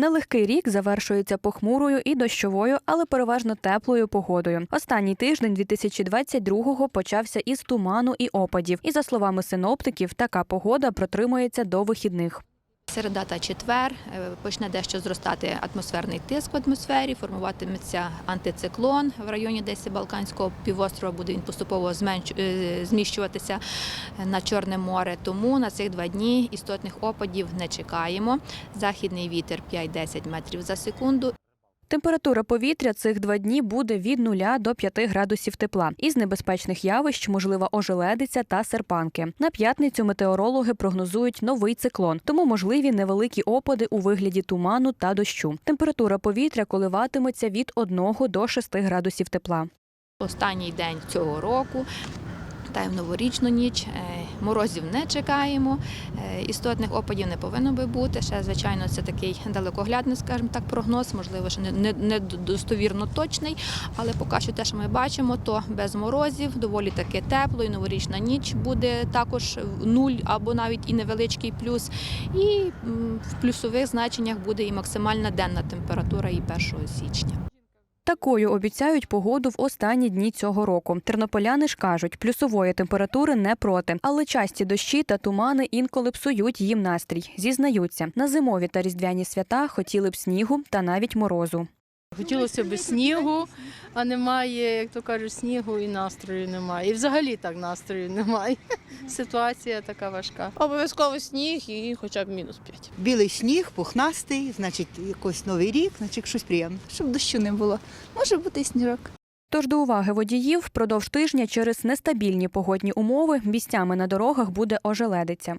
Нелегкий рік завершується похмурою і дощовою, але переважно теплою погодою. Останній тиждень 2022-го почався із туману і опадів. І за словами синоптиків, така погода протримується до вихідних. Середа та четвер е, почне дещо зростати атмосферний тиск в атмосфері, формуватиметься антициклон в районі десь Балканського півострова. Буде він поступово е, зміщуватися на Чорне море. Тому на цих два дні істотних опадів не чекаємо. Західний вітер 5-10 метрів за секунду. Температура повітря цих два дні буде від 0 до 5 градусів тепла. Із небезпечних явищ можлива ожеледиця та серпанки. На п'ятницю метеорологи прогнозують новий циклон, тому можливі невеликі опади у вигляді туману та дощу. Температура повітря коливатиметься від 1 до 6 градусів тепла. Останній день цього року. Та й в новорічну ніч Е, морозів не чекаємо. Е, Істотних опадів не повинно би бути. Ще звичайно, це такий далекоглядний, скажімо так, прогноз, можливо, ще не, точний. Але поки що те, що ми бачимо, то без морозів, доволі таки тепло, і новорічна ніч буде також нуль або навіть і невеличкий плюс. І в плюсових значеннях буде і максимальна денна температура і 1 січня. Такою обіцяють погоду в останні дні цього року. Тернополяни ж кажуть, плюсової температури не проти, але часті дощі та тумани інколи псують їм настрій. Зізнаються, на зимові та різдвяні свята хотіли б снігу та навіть морозу. Хотілося б снігу, а немає, як то кажуть, снігу і настрою немає. І взагалі так настрою немає. Ситуація така важка. Обов'язково сніг і хоча б мінус 5. Білий сніг, пухнастий, значить, якийсь новий рік, значить, щось приємне. щоб дощу не було. Може бути сніжок. Тож до уваги водіїв впродовж тижня через нестабільні погодні умови місцями на дорогах буде ожеледиця.